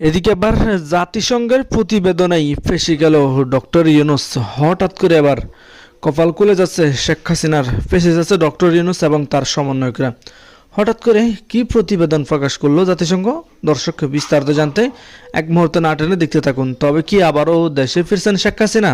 এদিকে আবার জাতিসংঘের প্রতিবেদনেই ফেসে গেল ডক্টর ইউনুস। হঠাৎ করে আবার কপাল খুলে যাচ্ছে শেখ হাসিনার। ফেসে যাচ্ছে ডক্টর ইউনুস এবং তার সমন্বয়করা। হঠাৎ করে কি প্রতিবেদন প্রকাশ করল জাতিসংঘ? দর্শককে বিস্তারিত জানতে এক মুহূর্তে না টেনে দেখতে থাকুন। তবে কি আবারও দেশে ফিরছেন শেখ হাসিনা?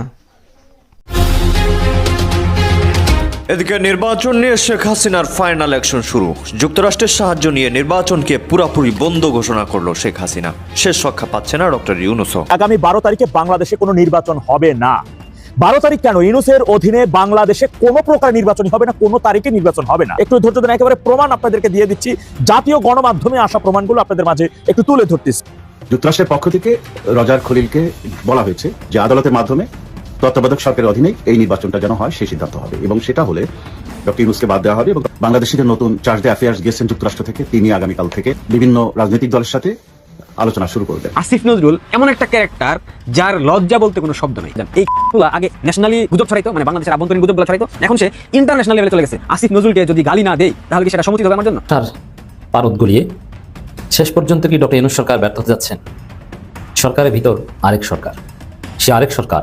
এদিকে নির্বাচন নিয়ে শেখ হাসিনার ফাইনাল অ্যাকশন শুরু। যুক্তরাষ্ট্রের সাহায্য নিয়ে নির্বাচনকে পুরাপুরি বন্ধ ঘোষণা করল শেখ হাসিনা। শেষ রক্ষা পাচ্ছে না ডক্টর ইউনুস আগামী বারো তারিখে বাংলাদেশে কোনো নির্বাচন হবে না। বারো তারিখ কেন? ইউনুসের অধীনে বাংলাদেশে কোনো প্রকার নির্বাচন হবে না কোনো তারিখে নির্বাচন হবে না। একটু ধৈর্য ধরে একেবারে প্রমাণ আপনাদেরকে দিয়ে দিচ্ছি। জাতীয় গণমাধ্যমে আসা প্রমাণগুলো আপনাদের মাঝে একটু তুলে ধরতেছি। যুক্তরাষ্ট্রের পক্ষ থেকে রজার খলিলকে বলা হয়েছে যে আদালতের মাধ্যমে তত্ত্বাবধায়ক সরকারের অধীনে এই নির্বাচনটা যেন হয় সেই সিদ্ধান্ত হবে। এবং সেটা হলে ডক্টর ইউনুসকে বাদ দেওয়া হবে এবং বাংলাদেশের নতুন চার্জ ডে অ্যাফেয়ার্স গেছেন যুক্তরাষ্ট্র থেকে তিনি আগামীকাল থেকে বিভিন্ন রাজনৈতিক দলের সাথে আলোচনা শুরু করবেন। আসিফ নজরুল এমন একটা ক্যারেক্টার যার লজ্জা বলতে কোনো শব্দ নেই। এই আগে ন্যাশনালি গুজব ছড়াইতো মানে বাংলাদেশের আভ্যন্তরীণ গুজব ছড়াইতো এখন সে ইন্টারন্যাশনাল লেভেলে চলে গেছে। আসিফ নজরুলকে যদি গালি না দেয় তাহলে কি সেটা সমুচিত হবে আমার জন্য? তার পারদ গলিয়ে শেষ পর্যন্ত কি ডক্টর ইনুস সরকার ব্যর্থ হতে যাচ্ছেন? সরকারের ভিতর আরেক সরকার। সে আরেক সরকার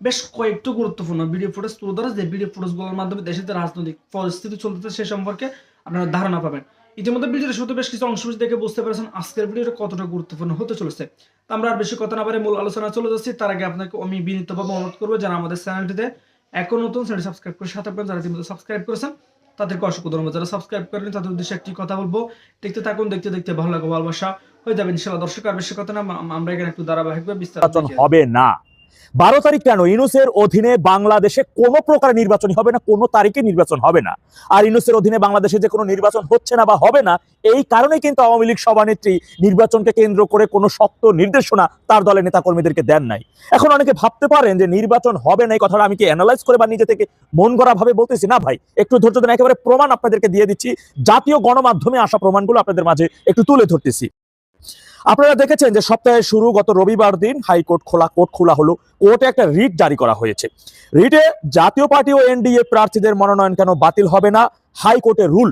বেশ কয়েকটি গুরুত্বপূর্ণ ভিডিও ফুটেজ তুলে ধরা যে ভিডিও ফুটেজগুলোর মাধ্যমে দেশের যে রাজনৈতিক পরিস্থিতি চলতেছে সে সম্পর্কে আপনারা ধারণা পাবেন। ইতিমধ্যে ভিডিওর শুরুতে বেশ কিছু অংশ দেখে বুঝতে পেরেছেন আজকের ভিডিওটা কতটা গুরুত্বপূর্ণ হতে চলেছে। তো আমরা আর বেশি কথা না পারে মূল আলোচনা চলে যাচ্ছি। তার আগে আপনাকে আমি বিনীতভাবে অনুরোধ করব যারা আমাদের চ্যানেলটিতে এখন নতুন চ্যানেল সাবস্ক্রাইব করে সাথে থাকবেন যারা ইতিমধ্যে সাবস্ক্রাইব করেছেন তাদেরকে অসংখ্য ধন্যবাদ। যারা সাবস্ক্রাইব করেন তাদের উদ্দেশ্যে একটি কথা বলব দেখতে থাকুন দেখতে দেখতে ভালো লাগবে ভালোবাসা হয়ে যাবে। ইনশাআল্লাহ দর্শক আর বেশি কথা না আমরা এখানে একটু ধারাবাহিকভাবে বিস্তারিত হবে না। বারো তারিখ কেন? ইউনুসের অধীনে বাংলাদেশে কোনো প্রকার নির্বাচন হবে না, কোনো তারিখে নির্বাচন হবে না। আর ইউনুসের অধীনে বাংলাদেশে যে কোনো নির্বাচন হচ্ছে না বা হবে না, এই কারণে কিন্তু আওয়ামী লীগ সভানেত্রী নির্বাচনকে কেন্দ্র করে কোনো শক্ত নির্দেশনা তার দলের নেতাকর্মীদেরকে দেন নাই। এখন অনেকে ভাবতে পারেন যে নির্বাচন হবে না, এই কথাটা আমি কি অ্যানালাইজ করে বা নিজে থেকে মন গড়া ভাবে বলতেছি? না ভাই, একটু ধৈর্য ধরে একেবারে প্রমাণ আপনাদেরকে দিয়ে দিচ্ছি। জাতীয় গণমাধ্যমে আসা প্রমাণগুলো আপনাদের মাঝে একটু তুলে ধরতেছি। আপনারা দেখেছেন যে সপ্তাহের শুরু গত রবিবার দিন হাইকোর্ট খোলা কোর্ট খোলা হলো, কোর্টে একটা রিট জারি করা হয়েছে। রিটে জাতীয় পার্টি ও এনডিএ প্রার্থীদের মনোনয়ন কেন বাতিল হবে না? হাইকোর্টের রুল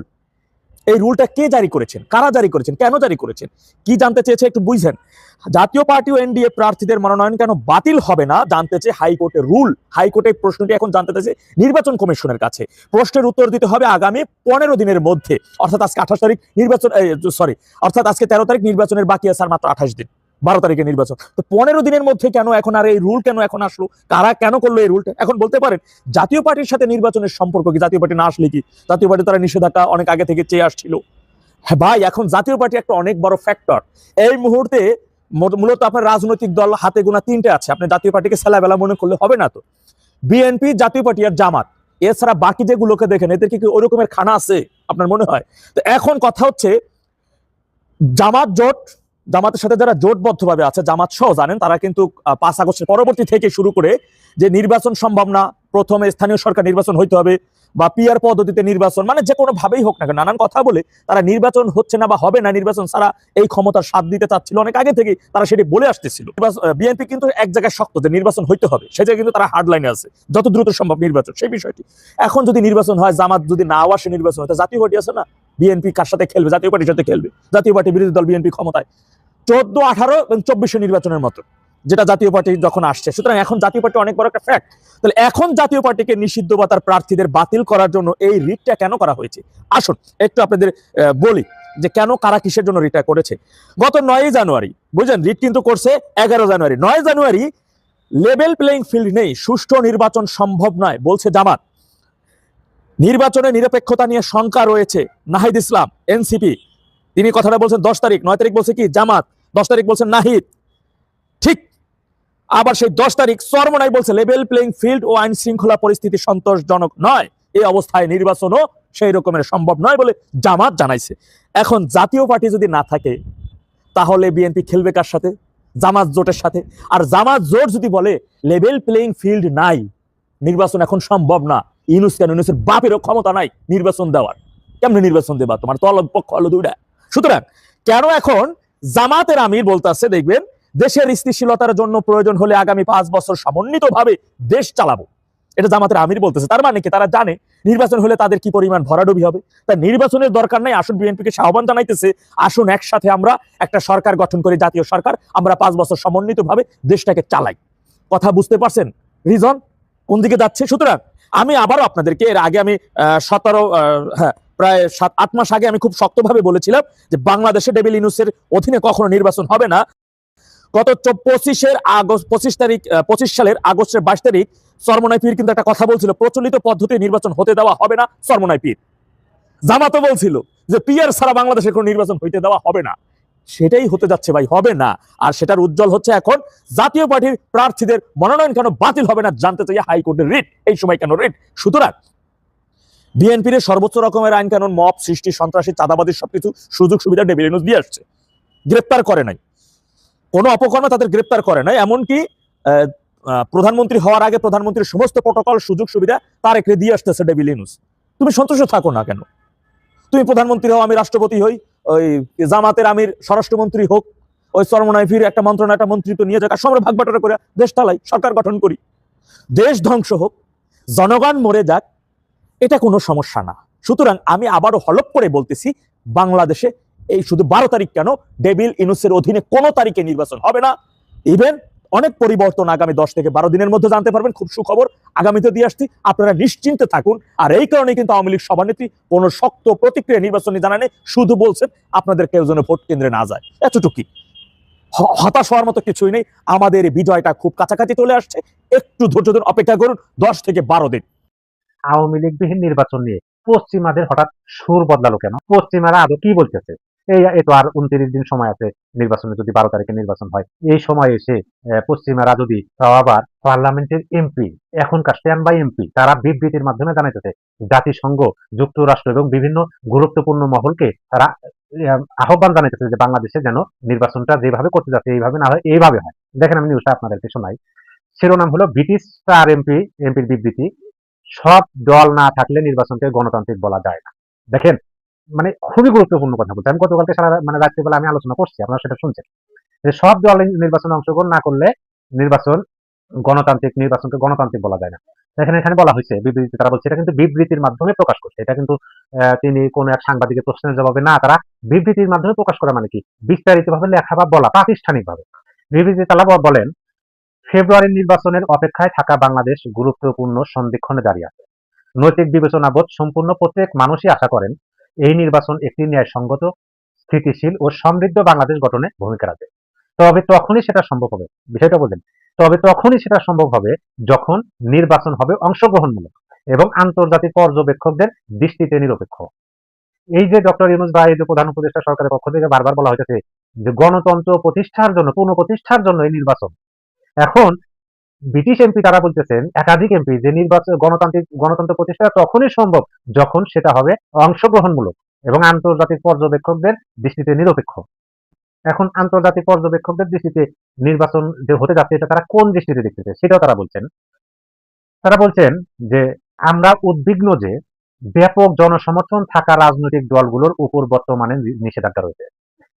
এই রুলটা কে জারি করেছেন? কারা জারি করেছেন? কেন জারি করেছেন? কি জানতে চেয়েছে একটু বুঝছেন জাতীয় পার্টি ও এনডিএ প্রার্থীদের মনোনয়ন কেন বাতিল হবে না জানতে চেয়ে হাইকোর্টের রুল হাইকোর্টের প্রশ্নটি এখন জানতে চেয়েছে নির্বাচন কমিশনের কাছে। প্রশ্নের উত্তর দিতে হবে আগামী পনেরো দিনের মধ্যে। অর্থাৎ আজকে আঠাশ তারিখ নির্বাচন সরি অর্থাৎ আজকে তেরো তারিখ নির্বাচনের বাকি আছে আর মাত্র আঠাশ দিন। বারো তারিখে নির্বাচন। তো পনেরো দিনের মধ্যে কেন এখন আর এই রুল কেন এখন আসলো? কারা কেন করল এই রুলটা এখন বলতে পারেন, জাতীয় পার্টির সাথে নির্বাচনের সম্পর্ক কি? জাতীয় পার্টি না আসলে কি? জাতীয় পার্টি তারা নিষেধাজ্ঞা অনেক আগে থেকে চেয়ে আসছিল। হ্যাঁ ভাই, এখন জাতীয় পার্টি একটা অনেক বড় ফ্যাক্টর এই মুহূর্তে মূলত আপনার রাজনৈতিক দল হাতে গোনা তিনটে আছে। আপনি জাতীয় পার্টিকে সেলাবেলা মনে করলে হবে না তো। বিএনপি জাতীয় পার্টি আর জামাত। এছাড়া বাকি যেগুলোকে দেখেন এদেরকে কি ওই রকমের খানা আছে? আপনার মনে হয়? তো এখন কথা হচ্ছে, জামাত জোট জামাতের সাথে যারা জোটবদ্ধভাবে আছে, জামাত সহ জানেন, তারা কিন্তু পাঁচ আগস্টের পরবর্তী থেকে শুরু করে যে নির্বাচন সম্ভব না প্রথমে স্থানীয় সরকার নির্বাচন হইতে হবে বা পিয়ার পদ্ধতিতে নির্বাচন মানে যে কোনো ভাবেই হোক না নানান কথা বলে তারা নির্বাচন হচ্ছে না বা হবে না, নির্বাচন ছাড়া এই ক্ষমতার স্বাদ দিতে চাচ্ছিল। অনেক আগে থেকে তারা সেটি বলে আসতেছিল। বিএনপি কিন্তু এক জায়গায় শক্ত যে নির্বাচন হইতে হবে, সে কিন্তু তারা হার্ড লাইনে আছে, যত দ্রুত সম্ভব নির্বাচন, সেই বিষয়টি। এখন যদি নির্বাচন হয়, জামাত যদি না আসে নির্বাচন হয় জাতীয় পার্টি আছে না? বিএনপি কার সাথে খেলবে? জাতীয় পার্টির সাথে খেলবে। জাতীয় পার্টি বিরোধী দল বিএনপি ক্ষমতায়। চোদ্দ, আঠারো এবং চব্বিশে নির্বাচনের মতো, যেটা জাতীয় পার্টি যখন আসছে। সুতরাং এখন জাতীয় পার্টি অনেক বড় একটা ফ্যাক্ট তাহলে এখন জাতীয় পার্টিকে নিষিদ্ধ বা তার প্রার্থীদের বাতিল করার জন্য এই রিটটা কেন করা হয়েছে? আসুন একটু আপনাদের বলি যে কেন কারা কিসের জন্য রিটটা করেছে। গত নয় জানুয়ারি, বুঝলেন? রিট কিন্তু করছে এগারো জানুয়ারি। নয় জানুয়ারি লেভেল প্লেইং ফিল্ড নেই, সুষ্ঠু নির্বাচন সম্ভব নয়, বলছে জামাত। নির্বাচনে নিরপেক্ষতা নিয়ে শঙ্কা রয়েছে নাহিদ ইসলাম, এনসিপি। তিনি কথাটা বলছেন দশ তারিখ, নয় তারিখ বলছে কি? জামাত। দশ তারিখ বলছেন নাহিদ। ঠিক। আবার সেই দশ তারিখ সর্বনাই বলছে লেভেল প্লেইং ফিল্ড ও আইন শৃঙ্খলা পরিস্থিতি সন্তোষজনক নয়। এই অবস্থায় নির্বাচনও সেই রকমের সম্ভব নয় বলে জামাত জানাইছে। এখন জাতীয় পার্টি যদি না থাকে, তাহলে বিএনপি খেলবে কার সাথে? জামাত জোটের সাথে। আর জামাত জোট যদি বলে লেভেল প্লেইং ফিল্ড নাই, নির্বাচন এখন সম্ভব না। ইউনুস কেন? ইউনুসের বাপেরও ক্ষমতা নাই নির্বাচন দেওয়ার। কেমনে নির্বাচন দেবা? তোমার তল পক্ষ হলো দুইটা। সুতরাং কেন এখন জামাতের আমির বলতেছে, দেখবেন, দেশের স্থিতিশীলতার জন্য প্রয়োজন হলে আগামী পাঁচ বছর সমন্বিতভাবে দেশ চালাবো। এটা জামাতের আমির বলতেছে। তার মানে কি? তারা জানে নির্বাচন হলে তাদের কি পরিমাণ ভরাডুবি হবে। তাই নির্বাচনের দরকার নাই, আসুন বিএনপিকে আহ্বান জানাইতেছে, আসুন একসাথে আমরা একটা সরকার গঠন করে, জাতীয় সরকার, আমরা পাঁচ বছর সমন্বিতভাবে দেশটাকে চালাই। কথা বুঝতে পারছেন? রিজন কোন দিকে যাচ্ছে? সুতরাং আমি আবারও আপনাদেরকে, এর আগে আমি সতেরো হ্যাঁ প্রায় সাত, আট মাস আগে আমি খুব শক্তভাবে বলেছিলাম যে বাংলাদেশে ডেভিল ইনুসের অধীনে কখনো নির্বাচন হবে না। গত পঁচিশের আগস্ট, পঁচিশ তারিখ পঁচিশ সালের আগস্টের বাইশ তারিখ সরমনাই পীর কিন্তু একটা কথা বলছিল, প্রচলিত পদ্ধতি নির্বাচন হতে দেওয়া হবে না সরমনাই পীর। জামাতও বলছিল যে পিয়ার ছাড়া বাংলাদেশের কোনো নির্বাচন হইতে দেওয়া হবে না। সেটাই হতে যাচ্ছে ভাই, হবে না। আর সেটার উজ্জ্বল হচ্ছে এখন, জাতীয় পার্টির প্রার্থীদের মনোনয়ন কেন বাতিল হবে না জানতে চাই হাইকোর্টের রিট, এই সময় কেন রিট? সুতরাং বিএনপির সর্বোচ্চ রকমের আইন কানুন মব, সৃষ্টি, সন্ত্রাসী চাঁদাবাদী সবকিছু সুযোগ সুবিধা ডেভিল নিউজ দিয়ে আসছে। গ্রেপ্তার করে নাই। কোনো অপকর্মে তাদের গ্রেপ্তার করে নাই, এমনকি প্রধানমন্ত্রী হওয়ার আগে প্রধানমন্ত্রীর সমস্ত প্রোটোকল, সুযোগ সুবিধা তার একরে দিয়ে আসতেছে ডেভিল নিউজ তুমি সন্তুষ্ট থাকো না কেন? তুমি প্রধানমন্ত্রী হও, আমি রাষ্ট্রপতি হই, ওই জামাতের আমির, স্বরাষ্ট্রমন্ত্রী হোক, ওই চরমনাইফির একটা মন্ত্রণা একটা মন্ত্রিত্ব নিয়ে যাক সঙ্গে ভাগ বাটোয়ারা করে দেশ চালাই, সরকার গঠন করি। দেশ ধ্বংস হোক, জনগণ মরে যাক এটা কোনো সমস্যা না। সুতরাং আমি আবারও হলপ করে বলতেছি, বাংলাদেশে এই শুধু বারো তারিখ কেন ডেভিল ইনুসের অধীনে কোনো তারিখে নির্বাচন হবে না। ইভেন অনেক পরিবর্তন আগামী দশ থেকে বারো দিনের মধ্যে জানতে পারবেন, খুব সুখবর। আগামীতে দিয়ে আসছি, আপনারা নিশ্চিন্তে থাকুন। আর এই কারণে কিন্তু আওয়ামী লীগ সভানেত্রী কোনো শক্ত প্রতিক্রিয়া নির্বাচনী জানানে শুধু বলছেন আপনাদের কেউ যেন ভোট কেন্দ্রে না যায়। এতটুকুই। হতাশ হওয়ার মতো কিছুই নেই। আমাদের বিজয়টা খুব কাছাকাছি চলে আসছে। একটু ধৈর্য ধরুন, অপেক্ষা করুন, দশ থেকে বারো দিন। আওয়ামী লীগবিহীন নির্বাচন নিয়ে পশ্চিমাদের হঠাৎ সুর বদলালো কেন? পশ্চিমারা আদৌ কি বলতেছে? এই তো আর উনত্রিশ দিন সময় আছে নির্বাচনে যদি বারো তারিখে নির্বাচন হয়। এই সময় এসে পশ্চিমারা যদি আবার পার্লামেন্টের এমপি, এখনকার স্ট্যান্ড বাই এমপি, তারা বিবৃতির মাধ্যমে জানাইতেছে, জাতিসংঘ, যুক্তরাষ্ট্র এবং বিভিন্ন গুরুত্বপূর্ণ মহলকে তারা আহ্বান জানাইতেছে যে বাংলাদেশে যেন নির্বাচনটা যেভাবে করতে যাচ্ছে, এইভাবে না হয়, এইভাবে হয়। দেখেন আমি নিউজটা আপনাদেরকে শোনাই। শিরোনাম হলো ব্রিটিশ স্টার এমপি, এমপির বিবৃতি। সব দল না থাকলে নির্বাচনকে গণতান্ত্রিক বলা যায় না। দেখেন মানে খুবই গুরুত্বপূর্ণ কথা বলতে। আমি গতকালকে সারা মানে রাত্রিবেলা আমি আলোচনা করছি, আপনারা সেটা শুনছেন। যে সব দল নির্বাচনে অংশগ্রহণ না করলে নির্বাচন গণতান্ত্রিক, নির্বাচনকে গণতান্ত্রিক বলা যায় না। দেখেন এখানে বলা হয়েছে, বিবৃতি, তারা বলছে, এটা কিন্তু বিবৃতির মাধ্যমে প্রকাশ করছে। এটা কিন্তু তিনি কোন এক সাংবাদিকের প্রশ্নের জবাবে না, তারা বিবৃতির মাধ্যমে প্রকাশ করা মানে কি? বিস্তারিত ভাবে লেখা বা বলা প্রাতিষ্ঠানিক ভাবে বিবৃতি তারা বলেন ফেব্রুয়ারির নির্বাচনের অপেক্ষায় থাকা বাংলাদেশ গুরুত্বপূর্ণ সন্ধিক্ষণে দাঁড়িয়ে আছে। নৈতিক বিবেচনাবোধ সম্পূর্ণ প্রত্যেক মানুষই আশা করেন, এই নির্বাচন একটি ন্যায়সঙ্গত, স্থিতিশীল ও সমৃদ্ধ বাংলাদেশ গঠনে ভূমিকা রাখবে। তবে তখনই সেটা সম্ভব হবে। বিষয়টা বললেন তবে তখনই সেটা সম্ভব হবে যখন নির্বাচন হবে অংশগ্রহণমূলক এবং আন্তর্জাতিক পর্যবেক্ষকদের দৃষ্টিতে নিরপেক্ষ। এই যে ডক্টর ইউনুস এই যে প্রধান উপদেষ্টা সরকারের পক্ষ থেকে বারবার বলা হয়েছে যে গণতন্ত্র প্রতিষ্ঠার জন্য, পুনঃপ্রতিষ্ঠার জন্য এই নির্বাচন এখন ব্রিটিশ এমপি তারা বলতেছেন, একাধিক এমপি যে নির্বাচন, গণতান্ত্রিক, গণতন্ত্র প্রতিষ্ঠা তখনই সম্ভব যখন সেটা হবে অংশগ্রহণমূলক এবং আন্তর্জাতিক পর্যবেক্ষকদের দৃষ্টিতে নিরপেক্ষ। এখন আন্তর্জাতিক পর্যবেক্ষকদের দৃষ্টিতে নির্বাচন যে হতে যাচ্ছে, এটা তারা কোন দৃষ্টিতে দেখতেছে, সেটাও তারা বলছেন। তারা বলছেন যে আমরা উদ্বিগ্ন যে ব্যাপক জনসমর্থন থাকা রাজনৈতিক দলগুলোর উপর বর্তমানে নিষেধাজ্ঞা রয়েছে।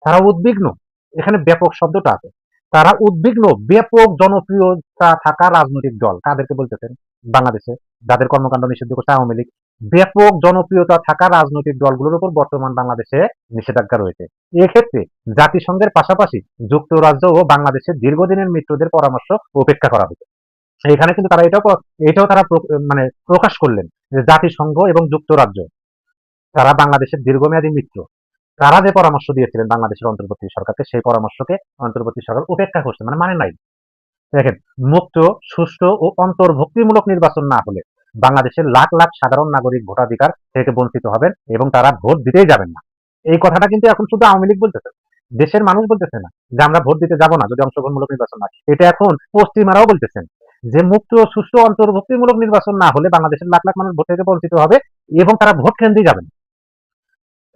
তারা উদ্বিগ্ন। এখানে ব্যাপক শব্দটা আছে। তারা উদ্বিগ্ন, ব্যাপক জনপ্রিয়তা থাকা রাজনৈতিক দল। কাদেরকে বলতেছেন বাংলাদেশে, যাদের কর্মকাণ্ড নিষিদ্ধ করছে আওয়ামী লীগ, ব্যাপক জনপ্রিয়তা থাকা রাজনৈতিক দলগুলোর উপর বর্তমান বাংলাদেশে নিষেধাজ্ঞা রয়েছে। এক্ষেত্রে জাতিসংঘের পাশাপাশি যুক্তরাজ্য ও বাংলাদেশের দীর্ঘদিনের মিত্রদের পরামর্শ উপেক্ষা করা হতো এখানে কিন্তু তারা এটাও এটাও তারা মানে প্রকাশ করলেন যে জাতিসংঘ এবং যুক্তরাজ্য, তারা বাংলাদেশের দীর্ঘমেয়াদী মিত্র। তারা যে পরামর্শ দিয়েছিলেন বাংলাদেশের অন্তর্বর্তী সরকারকে, সেই পরামর্শকে অন্তর্বর্তী সরকার উপেক্ষা করছে মানে মানে নাই। দেখেন, মুক্ত, সুষ্ঠু ও অন্তর্ভুক্তিমূলক নির্বাচন না হলে বাংলাদেশের লাখ লাখ সাধারণ নাগরিক ভোটাধিকার থেকে বঞ্চিত হবেন এবং তারা ভোট দিতেই যাবেন না। এই কথাটা কিন্তু এখন শুধু আওয়ামী লীগ বলতেছে, দেশের মানুষ বলতেছে না যে আমরা ভোট দিতে যাব না যদি অংশগ্রহণমূলক নির্বাচন না এটা এখন পশ্চিমারাও বলতেছেন যে মুক্ত ও সুষ্ঠু, অন্তর্ভুক্তিমূলক নির্বাচন না হলে বাংলাদেশের লাখ লাখ মানুষ ভোট থেকে বঞ্চিত হবে এবং তারা ভোট কেন্দ্রেই যাবেন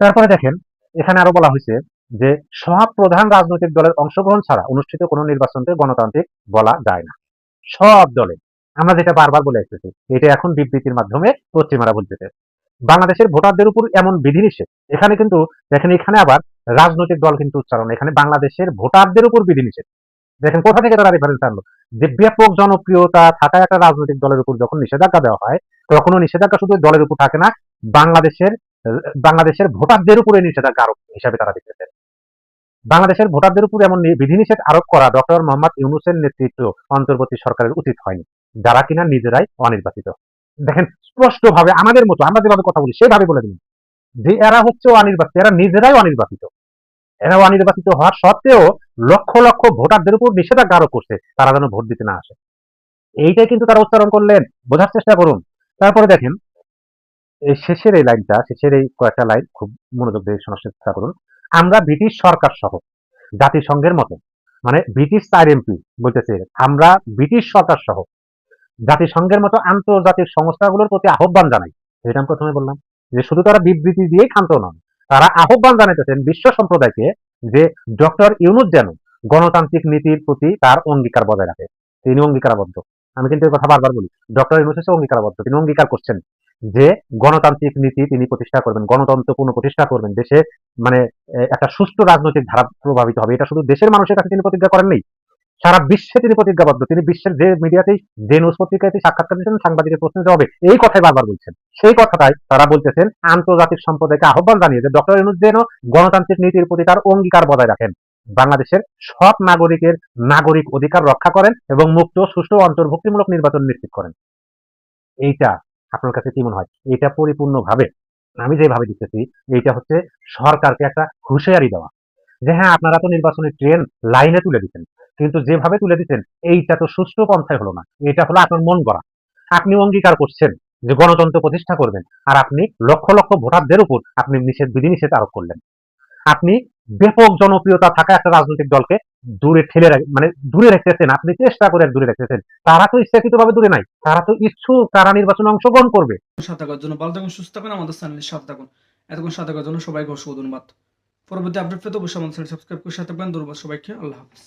তারপরে দেখেন এখানে আরও বলা হয়েছে যে সব প্রধান রাজনৈতিক দলের অংশগ্রহণ ছাড়া অনুষ্ঠিত কোনো নির্বাচনকে গণতান্ত্রিক বলা যায় না। সব দলে। আমরা যেটা বারবার বলে আসতেছি, এটা এখন বিবৃতির মাধ্যমে পশ্চিমারা বলতেছে। বাংলাদেশের ভোটারদের উপর এমন বিধিনিষেধ। এখানে কিন্তু, দেখেন এখানে আবার রাজনৈতিক দল কিন্তু উচ্চারণ। এখানে বাংলাদেশের ভোটারদের উপর বিধিনিষেধ। দেখেন কোথা থেকে তারা রেফারেন্স আনলো? যে ব্যাপক জনপ্রিয়তা থাকা একটা রাজনৈতিক দলের উপর যখন নিষেধাজ্ঞা দেওয়া হয়, তখনও নিষেধাজ্ঞা শুধু দলের উপর থাকে না, বাংলাদেশের বাংলাদেশের ভোটারদের উপরে নিষেধাজ্ঞা আরোপ হিসাবে তারা দেখতেছে বাংলাদেশের ভোটারদের উপর এমন বিধিনিষেধ আরোপ করা ডক্টর মোহাম্মদ ইউনুসের নেতৃত্ব অন্তর্বর্তী সরকারের উচিত হয়নি। যারা কিনা নিজেরাই অনির্বাচিত। দেখেন, স্পষ্টভাবে আমাদের মতো, আমরা যেভাবে কথা বলি সেভাবে বলে দিন যে এরা হচ্ছে অনির্বাচিত, এরা নিজেরাই অনির্বাচিত। এরা অনির্বাচিত হওয়ার সত্ত্বেও লক্ষ লক্ষ ভোটারদের উপর নিষেধাজ্ঞা আরোপ করছে, তারা যেন ভোট দিতে না আসে। এইটাই কিন্তু তারা উচ্চারণ করলেন, বোঝার চেষ্টা করুন। তারপরে দেখেন এই শেষের এই লাইনটা শেষের এই কয়েকটা লাইন খুব মনোযোগ দিয়ে শোনার চেষ্টা করুন। আমরা ব্রিটিশ সরকার সহ জাতিসংঘের মতো মানে ব্রিটিশ চার এমপি বলতেছে, আমরা ব্রিটিশ সরকার সহ জাতিসংঘের মতো আন্তর্জাতিক সংস্থাগুলোর প্রতি আহ্বান জানাই। এটা আমি প্রথমে বললাম, যে শুধু তারা বিবৃতি দিয়েই ক্ষান্ত নন, তারা আহ্বান জানাইতেছেন বিশ্ব সম্প্রদায়কে যে ডক্টর ইউনুস যেন গণতান্ত্রিক নীতির প্রতি তার অঙ্গীকার বজায় রাখে। তিনি অঙ্গীকারাবদ্ধ। আমি কিন্তু এই কথা বারবার বলি, ডক্টর ইউনুস হচ্ছে অঙ্গীকারাবদ্ধ, তিনি অঙ্গীকার করছেন। যে গণতান্ত্রিক নীতি তিনি প্রতিষ্ঠা করবেন গণতন্ত্র পুনঃপ্রতিষ্ঠা করবেন, দেশে মানে একটা সুষ্ঠু রাজনৈতিক ধারা প্রভাবিত হবে। এটা শুধু দেশের মানুষের কাছে তিনি প্রতিজ্ঞা করেননি সারা বিশ্বে তিনি প্রতিজ্ঞাবদ্ধ। তিনি বিশ্বের যে মিডিয়াতেই, যে নিউজ পত্রিকাতে সাক্ষাৎকার দিচ্ছেন সাংবাদিকের প্রশ্নের জবাবে এই কথাই বারবার বলছেন। সেই কথাটাই তারা বলতেছেন, আন্তর্জাতিক সম্প্রদায়কে আহ্বান জানিয়ে যে ডক্টর ইউনুস যেন গণতান্ত্রিক নীতির প্রতি তার অঙ্গীকার বজায় রাখেন। বাংলাদেশের সব নাগরিকের নাগরিক অধিকার রক্ষা করেন এবং মুক্ত, সুষ্ঠু অন্তর্ভুক্তিমূলক নির্বাচন নিশ্চিত করেন। এইটা আপনার কাছে কি মনে হয়? এটা পরিপূর্ণভাবে আমি যেভাবে দিতেছি এইটা হচ্ছে সরকারকে একটা হুঁশিয়ারি দেওয়া। যে হ্যাঁ আপনারা তো নির্বাচনের ট্রেন লাইনে তুলে দিচ্ছেন, কিন্তু যেভাবে তুলে দিচ্ছেন, এইটা তো সুষ্ঠু পন্থায় হলো না। এটা হলো আপনার মন গড়া। আপনি অঙ্গীকার করছেন যে গণতন্ত্র প্রতিষ্ঠা করবেন, আর আপনি লক্ষ লক্ষ ভোটারদের উপর আপনি নিষেধ, বিধিনিষেধ আরোপ করলেন। আপনি ব্যাপক জনপ্রিয়তা থাকা একটা রাজনৈতিক দলকে দূরে ঠেলে রাখে মানে দূরে রেখেছেন আপনি চেষ্টা করে দূরে রেখেছেন তারা তো ইচ্ছাকৃত ভাবে দূরে নাই তারা তো ইচ্ছুক তারা নির্বাচনে অংশগ্রহণ করবে। সাথে থাকার জন্য ভালো থাকুন সুস্থ থাকুন আমাদের চ্যানেলের সাথে থাকুন। এতক্ষণ সাথে থাকার জন্য সবাইকে অসংখ্য ধন্যবাদ। পরবর্তী আপডেট পেতে অবশ্যই আমাদের চ্যানেল সাবস্ক্রাইব করে সাথে থাকবেন। ধন্যবাদ সবাইকে আল্লাহ হাফিজ।